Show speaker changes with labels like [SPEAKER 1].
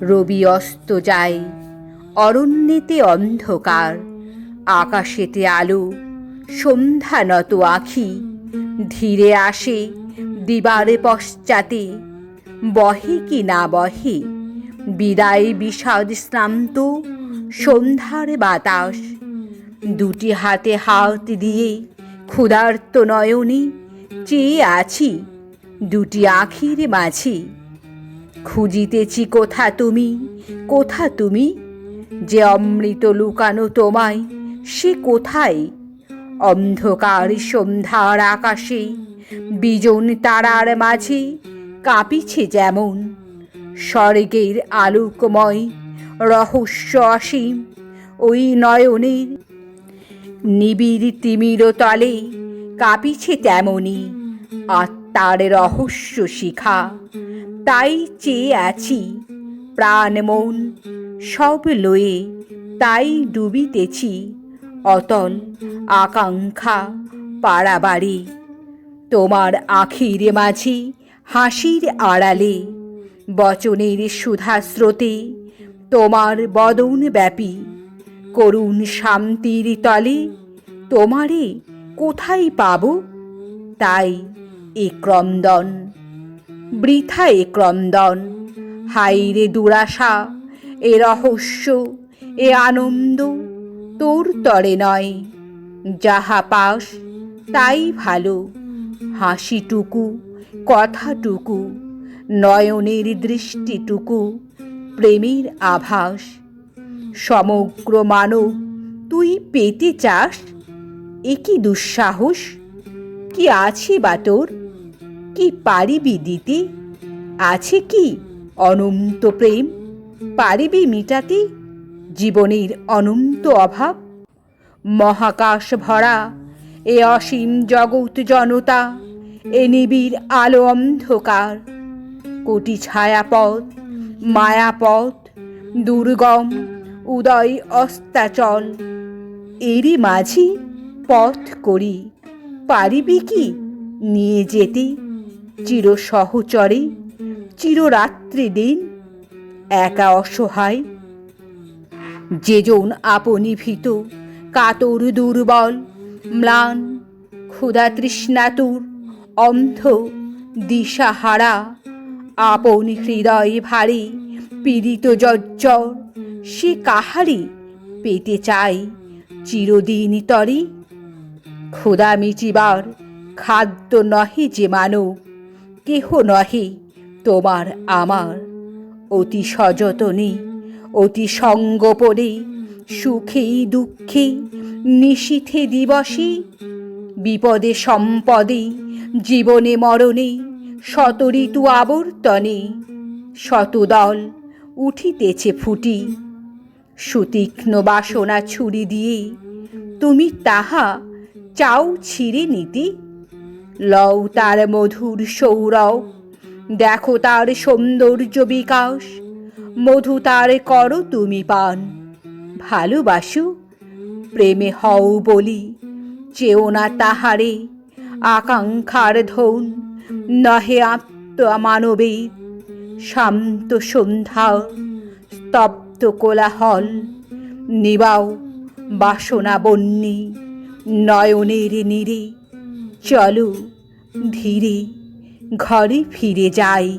[SPEAKER 1] রবি অস্ত যায়। অরণ্যেতে অন্ধকার। আকাশেতে আলো। সন্ধ্যা নত আখি। ধীরে আসে দিবারে পশ্চাতে। বহে কি না বহে? বিদায় বিষাদ শ্রান্ত সন্ধ্যার বাতাস। দুটি হাতে হাত দিয়ে ক্ষুধার্ত নয়নে চেয়ে আছি। দুটি আখির মাঝি। খুঁজিতেছি কোথা তুমি? কোথা তুমি? যে অমৃত লুকানো তোমায়, সে কোথায়? অন্ধকার সন্ধ্যার আকাশে, বিজন তারার মাঝে কাঁপিছে যেমন। স্বর্গের আলোকময় রহস্য অসীম ওই নয়নের। নিবিড় তিমির তলে কাঁপিছে তেমনি আত্মার রহস্য শিখা। তাই চেয়ে আছি। প্রাণ মন সব লয়ে তাই ডুবিতেছি। অতল আকাঙ্ক্ষা পাড়াবাড়ি। তোমার আখির মাঝি হাসির আড়ালে, বচনের সুধা স্রোতে তোমার বদন ব্যাপী। করুণ শান্তির তলে তোমারে কোথায় পাব? তাই এ ক্রন্দন বৃথা এ ক্রন্দন। হাইরে দুরাশা, এ রহস্য, এ আনন্দ, তোর তরে নয়। যাহা পাস, তাই ভালো। হাসিটুকু, কথাটুকু, নয়নের দৃষ্টিটুকু, প্রেমের আভাস। সমগ্র মানব, তুই পেতে চাস? এ কি দুঃসাহস? কি আছে বা তোর? কি পারিবি দিতি? আছে কি অনন্ত প্রেম? পারিবি মিটাতে? জীবনের অনন্ত অভাব? মহাকাশ ভরা, এ অসীম জগৎ জনতা, এ নিবিড় আলো অন্ধকার। কোটি ছায়াপথ, মায়াপথ, দুর্গম, উদয় অস্তাচল। এরই মাঝি পথ করি, পারিবি কি নিয়ে যেতে? চির সহচরে চিররাত্রি দিন, একা অসহায়। যেজন আপনি ভীত কাতর, দুর্বল, ম্লান, ক্ষুধা তৃষ্ণাতুর, অন্ধ, দিশাহারা, আপন হৃদয় ভারী, পীড়িত জজ্জর সে কাহারি পেতে চায় চিরদিন তরে। ক্ষুধা মিটিবার খাদ্য নহে যে মানব কেহ নহে, তোমার আমার। অতি সযতনে, অতি সঙ্গোপনে সুখেই দুঃখে, নিশীথে দিবসে, বিপদে সম্পদে, জীবনে মরণে শত ঋতু আবর্তনে, শতদল উঠিতেছে ফুটি। সুতীক্ষ্ণ বাসনা ছুরি দিয়ে তুমি তাহা চাও ছিঁড়ে নিতে লও তার মধুর সৌরভ, দেখো তার সৌন্দর্য বিকাশ। মধু তার করো তুমি পান, ভালোবাসু, প্রেমে হও বলি, চেও না তাহারে আকাঙ্ক্ষার ধন, নহে আত্মমানবের শান্ত সন্ধ্যা, স্তব্ধ কোলাহল, নিবাও বাসনা বন্যী নয়নের নীরে। চলো ধীরে ঘরে ফিরে যাই।